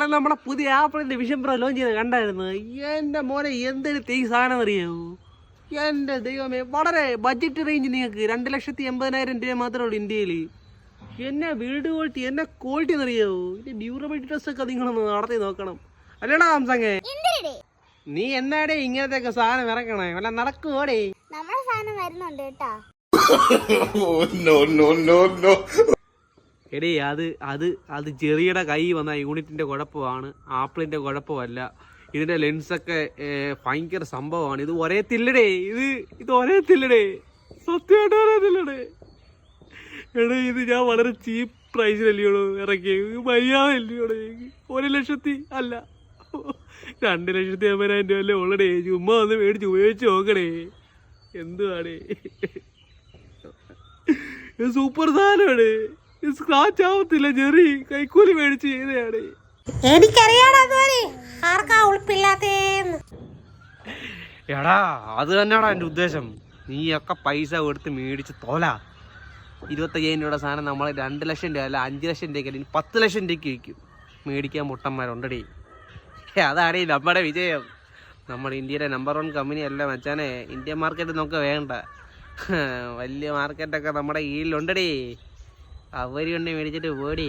നാളെ നമ്മുടെ പുതിയ ആപ്പിളിന്റെ വിഷൻ പ്രോ ലോഞ്ച് ചെയ്ത് കണ്ടായിരുന്നു. എന്റെ മോനെ എന്തൊരു തീ സാധനം അറിയാവൂ എന്റെ ദൈവമേ വളരെ ബഡ്ജറ്റ് റേഞ്ച് നിങ്ങൾക്ക് രണ്ട് ലക്ഷത്തി എൺപതിനായിരം രൂപ മാത്രമേ ഉള്ളൂ ഇന്ത്യയിൽ എന്നെ ബിൽഡ് ക്വാളിറ്റി എന്നെ ക്വാളിറ്റി എന്നറിയാവൂ ഇതിന്റെ ഡ്യൂറബിലിറ്റി ടെസ്റ്റ് ഒക്കെ നിങ്ങളൊന്ന് നടത്തി നോക്കണം. അല്ലടാ സാംസങ് നീ എന്നാടേ ഇങ്ങനത്തെ ഒക്കെ സാധനം ഇറക്കണേ? വല്ല നടക്കുവോടേ? നമ്മുടെ സാധനം വരുന്നുണ്ട് കേട്ടാ. എടേ അത് അത് അത് ചെറിയുടെ കൈ വന്ന യൂണിറ്റിന്റെ കുഴപ്പമാണ്. ആപ്പിളിന്റെ കുഴപ്പമല്ല. ഇതിന്റെ ലെൻസൊക്കെ ഭയങ്കര സംഭവമാണ്. ഇത് ഒരേ തില്ലടേ ഇത് ഇത് ഒരേ തില്ലടേ. സത്യമായിട്ട് ഒരേ തില്ലടേ. എടേ ഇത് ഞാൻ വളരെ ചീപ്പ് പ്രൈസിലല്ലോ ഇറക്കിയത് മര്യാദ ഇല്ലയോടേ ഒരു ലക്ഷത്തി അല്ല. രണ്ട് ലക്ഷത്തി അമ്പതിനായിരം രൂപ അല്ലേ ഉള്ളടേ. ചുമ്മാ ഒന്ന് മേടിച്ച് ഉപയോഗിച്ച് നോക്കണേ എന്തുവാണേ ഇത് സൂപ്പർ സാധനമാണ് സ്ക്രാച്ച് ആവത്തില്ല ചെറി കൈക്കൂലി മേടിച്ച് ചെയ്തതാണ് എനിക്കറിയാടാ ആർക്കാ ഉൾപ്പില്ലാത്തേന്ന് എടാ അത് തന്നെയാടാ എന്റെ ഉദ്ദേശം. നീയൊക്കെ പൈസ കൊടുത്ത് മേടിച്ച് തോല. ഇരുപത്തയ്യായിരം രൂപയുടെ സാധനം നമ്മൾ രണ്ട് ലക്ഷം രൂപ അല്ല അഞ്ച് ലക്ഷം രൂപയ്ക്ക് അല്ലെങ്കിൽ പത്ത് ലക്ഷം രൂപയ്ക്ക് വയ്ക്കും മേടിക്കാൻ മുട്ടന്മാരുണ്ടടി. അതാണ് നമ്മുടെ വിജയം. നമ്മുടെ ഇന്ത്യയുടെ നമ്പർ വൺ കമ്പനി അല്ല മച്ചാനെ. ഇന്ത്യൻ മാർക്കറ്റ് നമുക്ക് വേണ്ട. വലിയ മാർക്കറ്റൊക്കെ നമ്മുടെ കീഴിലുണ്ടടി. அவரி ஒன்று வெடிச்சிட்டு ஓடி